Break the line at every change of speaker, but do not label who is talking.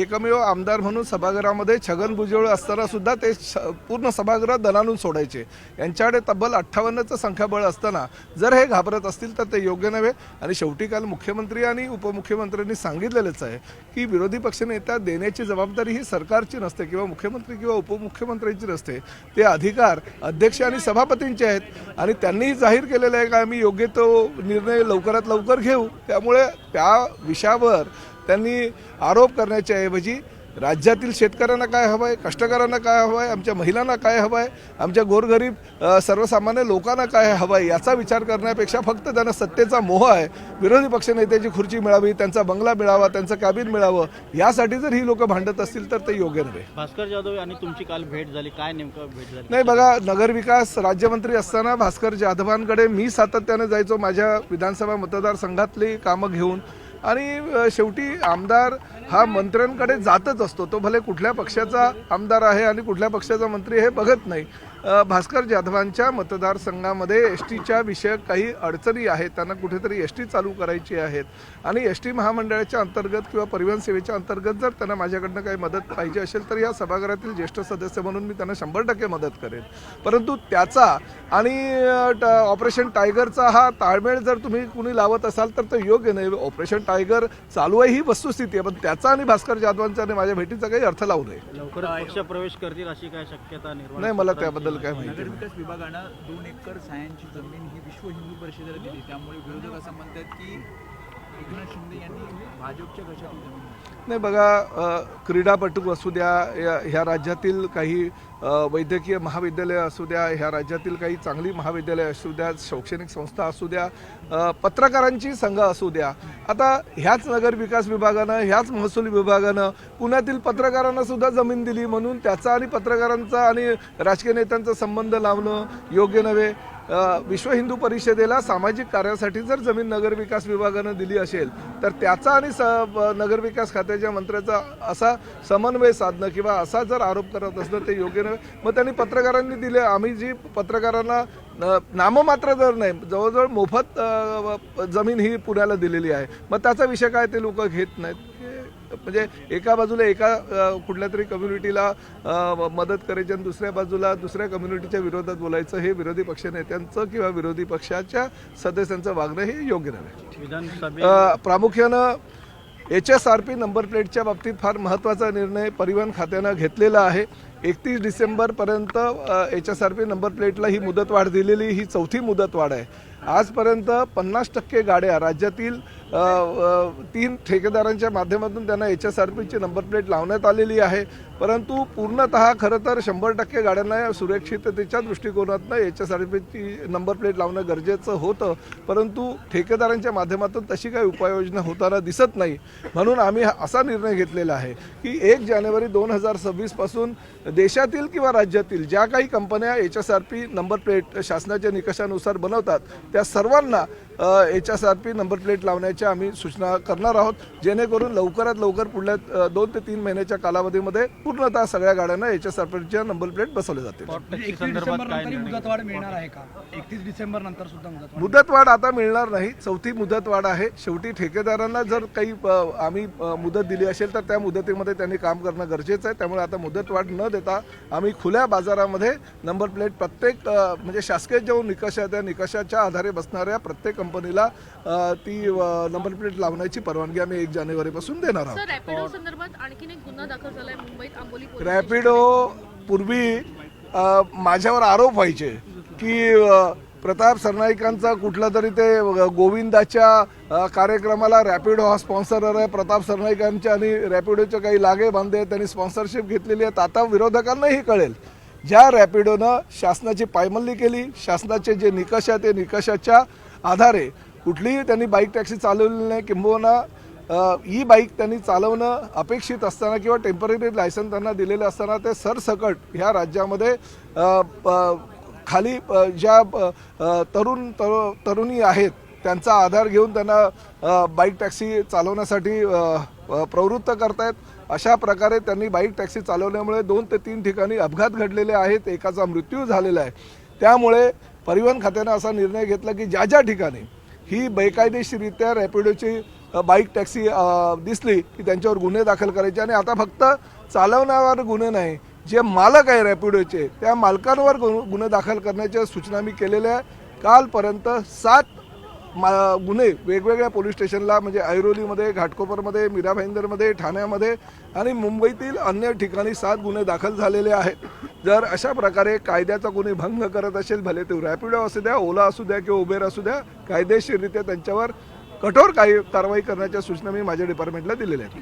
एकमेव आमदार म्हणून सभागृहामध्ये छगन भुजबळ असताना सुद्धा ते पूर्ण सभागृह दणानून सोडायचे. यांच्याकडे तब्बल अठ्ठावन्नचं संख्याबळ असताना जर हे घाबरत असतील तर ते योग्य नव्हे. आणि शेवटी काल मुख्यमंत्री आणि उपमुख्यमंत्र्यांनी सांगितलेलंच आहे की विरोधी पक्षनेता देण्याची जबाबदारी ही सरकारची नसते किंवा मुख्यमंत्री किंवा उपमुख्यमंत्र्यांची नसते. ते अधिकार अध्यक्ष आणि सभापतींचे आहेत. आणि त्यांनीही जाहीर केलेलं आहे का आम्ही योग्य तो निर्णय लवकरात लवकर घेऊ. त्यामुळे त्या विषयावर त्यांनी आरोप करण्याच्या ऐवजी राज्यातील शेतकऱ्यांना काय हवं आहे कष्टकऱ्यांना काय हवं आहे आमच्या महिलांना काय हवं आहे आमच्या गोरगरीब सर्वसामान्य लोकांना काय हवं आहे याचा विचार करण्यापेक्षा फक्त त्यांना सत्तेचा मोह आहे. विरोधी पक्षनेत्याची खुर्ची मिळावी त्यांचा बंगला मिळावा त्यांचं कॅबिन मिळावं यासाठी जर ही लोक भांडत असतील तर ते योग्य नव्हे.
भास्कर जाधव आणि तुमची काल भेट झाली. काय नेमकं भेट झाली?
नाही बघा नगरविकास राज्यमंत्री असताना भास्कर जाधवांकडे मी सातत्याने जायचो माझ्या विधानसभा मतदारसंघातली कामं घेऊन. आणि शेवटी आमदार हा मंत्र्यांकडे जातच असतो. तो भले कुठल्या पक्षाचा आमदार आहे आणि कुठल्या पक्षाचा मंत्री हे बघत नाही. भास्कर जाधवांच्या मतदारसंघामध्ये एस टीच्या विषयक काही अडचणी आहेत. त्यांना कुठेतरी एस टी चालू करायची आहेत. आणि एस टी महामंडळाच्या अंतर्गत किंवा परिवहन सेवेच्या अंतर्गत जर त्यांना माझ्याकडनं काही मदत पाहिजे असेल तर या सभागृहातील ज्येष्ठ सदस्य म्हणून मी त्यांना शंभर टक्के मदत करेन. परंतु त्याचा आणि ट- ऑपरेशन टायगरचा हा ताळमेळ जर तुम्ही कुणी लावत असाल तर तो योग्य नाही. ऑपरेशन टायगर चालू आहे ही वस्तुस्थिती आहे. पण त्याचा आणि भास्कर जाधवांचा आणि माझ्या भेटीचा काही अर्थ लावू नये.
लवकर प्रवेश करतील अशी काय शक्यता निर्माण
नाही मला त्याबद्दल काय माहिती
नगरविकास विभागानं दोन एकर सायांची जमीन ही विश्व हिंदू परिषदेला दिली. त्यामुळे विरोधक असं म्हणतात की एकनाथ शिंदे यांनी भाजपच्या जमीन
नाही बघा क्रीडापटू असू द्या या- ह्या राज्यातील काही वैद्यकीय महाविद्यालय असू द्या ह्या राज्यातील काही चांगली महाविद्यालय असू द्या शैक्षणिक संस्था असू द्या पत्रकारांची संघ असू द्या आता ह्याच नगर विकास विभागानं ह्याच महसूल विभागानं पुण्यातील पत्रकारांना सुद्धा जमीन दिली म्हणून त्याचा आणि पत्रकारांचा आणि राजकीय नेत्यांचा संबंध लावणं योग्य नव्हे. विश्व हिंदू परिषदेला सामाजिक कार्यासाठी जर जमीन नगरविकास विभागानं दिली असेल तर त्याचा आणि स नगरविकास खात्याच्या मंत्र्याचा असा समन्वय साधणं किंवा असा जर आरोप करत असणं ते योग्य नव्हे मग त्यांनी पत्रकारांनी दिले. आम्ही जी पत्रकारांना नाममात्र जर नाही जवळजवळ मोफत जमीन ही पुण्याला दिलेली आहे. मग त्याचा विषय काय ते लोक घेत नाहीत. म्हणजे एका बाजूला एका कुठल्या तरी कम्युनिटीला मदत करायची आणि दुसऱ्या बाजूला दुसऱ्या कम्युनिटीच्या विरोधात बोलायचं हे विरोधी पक्षनेत्यांचं किंवा विरोधी पक्षाच्या सदस्यांचं वागणं हे योग्य नव्हे प्रामुख्यानं H S R P number प्लेटच्या बाबतीत फार महत्त्वाचा निर्णय परिवहन खात्यानं घेतलेला आहे. एकतीस डिसेंबरपर्यंत H S R P number प्लेटला ही मुदतवाढ दिलेली ही चौथी मुदतवाढ आहे. आजपर्यंत पन्नास टक्के गाड्या राज्यातील तीन ठेकेदारांच्या माध्यमातून त्यांना एच एस आर पीची नंबर प्लेट लावण्यात आलेली आहे. परंतु पूर्णतः खरं तर शंभर टक्के गाड्यांना सुरक्षिततेच्या दृष्टिकोनातनं H S R number plate लावणं गरजेचं होतं. परंतु ठेकेदारांच्या माध्यमातून तशी काही उपाययोजना होताना दिसत नाही. म्हणून आम्ही असा निर्णय घेतलेला आहे की एक जानेवारी दोन हजार सव्वीसपासून देशातील किंवा राज्यातील ज्या काही कंपन्या H S R P number plate शासनाच्या निकषानुसार बनवतात त्या सर्वांना H S R P number plate लावण्याच्या आम्ही सूचना करणार आहोत. जेणेकरून लवकरात लवकर पुढल्या दोन ते तीन महिन्याच्या कालावधीमध्ये पूर्णतः सगळ्या गाड्यांना एच एस आर पीच्या नंबर प्लेट बसवले जातील
निर्णय
मुदतवाढ मिळणार आहे का? एकतीस डिसेंबर नंतर सुद्धा मुदतवाढ
मुदतवाढ आता मिळणार नाही. चौथी मुदतवाढ आहे. शेवटी ठेकेदारांना जर काही आम्ही मुदत दिली असेल तर त्या मुदतीमध्ये त्यांनी काम करणं गरजेचं आहे. त्यामुळे आता मुदतवाढ न देता आम्ही खुल्या बाजारामध्ये नंबर प्लेट प्रत्येक म्हणजे शासकीय जो निकष आहे त्या निकषाच्या आधारे बसणाऱ्या प्रत्येक कंपनीला ती नंबर प्लेट लावण्याची परवानगी आम्ही एक जानेवारीपासून देणार आहोत.
सर रॅपिडो संदर्भात आणखीन एक गुन्हा दाखल झालाय मुंबईत.
रॅपिडो पूर्वी माझ्यावर आरोप व्हायचे की प्रताप सरनाईकांचा कुठला तरी ते गोविंदाच्या कार्यक्रमाला रॅपिडो हा स्पॉन्सर आहे. प्रताप सरनाईकांच्या आणि रॅपिडोच्या काही लागे बांधे त्यांनी स्पॉन्सरशिप घेतलेली आहे. आता विरोधकांनाही कळेल. ज्या रॅपिडोनं शासनाची पायमल्ली केली शासनाचे जे निकष आहे ते निकषाच्या आधारे कुठलीही त्यांनी बाईक टॅक्सी चालवलेली नाही. किंबहुना ई बाईक त्यांनी चालवणं अपेक्षित असताना किंवा टेंपररी लायसन त्यांना दिलेलं असताना ते सरसकट ह्या राज्यामध्ये प- खाली ज्या तरुण तरु- तरुणी आहेत त्यांचा आधार घेऊन त्यांना बाईक टॅक्सी चालवण्यासाठी प्रवृत्त करतायत. अशा प्रकारे त्यांनी बाईक टॅक्सी चालवल्यामुळे दोन ते तीन ठिकाणी अपघात घडलेले आहेत एकाचा मृत्यू झालेला आहे. त्यामुळे परिवहन खात्यानं असा निर्णय घेतला की ज्या ज्या ठिकाणी ही बेकायदेशीररित्या रॅपिडोची बाईक टॅक्सी दिसली की त्यांच्यावर गुन्हे दाखल करायचे आणि आता फक्त चालवण्यावर गुन्हे नाही जे मालक आहे रॅपिडोचे त्या मालकांवर गु- गुन्हे दाखल करण्याच्या सूचना मी केलेल्या आहे कालपर्यंत सात मा गुन्हे वेगवेगळ्या पोलीस स्टेशनला म्हणजे ऐरोलीमध्ये घाटकोपरमध्ये मीरा भाईंदरमध्ये ठाण्यामध्ये आणि मुंबईतील अन्य ठिकाणी सात गुन्हे दाखल झालेले आहेत. जर अशा प्रकारे कायद्याचा कोणी भंग करत असेल भले ते रॅपिडो असू द्या ओला असू द्या किंवा उबेर असू द्या कायदेशीररित्या त्यांच्यावर कठोर काही कारवाई करण्याच्या सूचना मी माझ्या डिपार्टमेंटला दिलेल्या आहेत.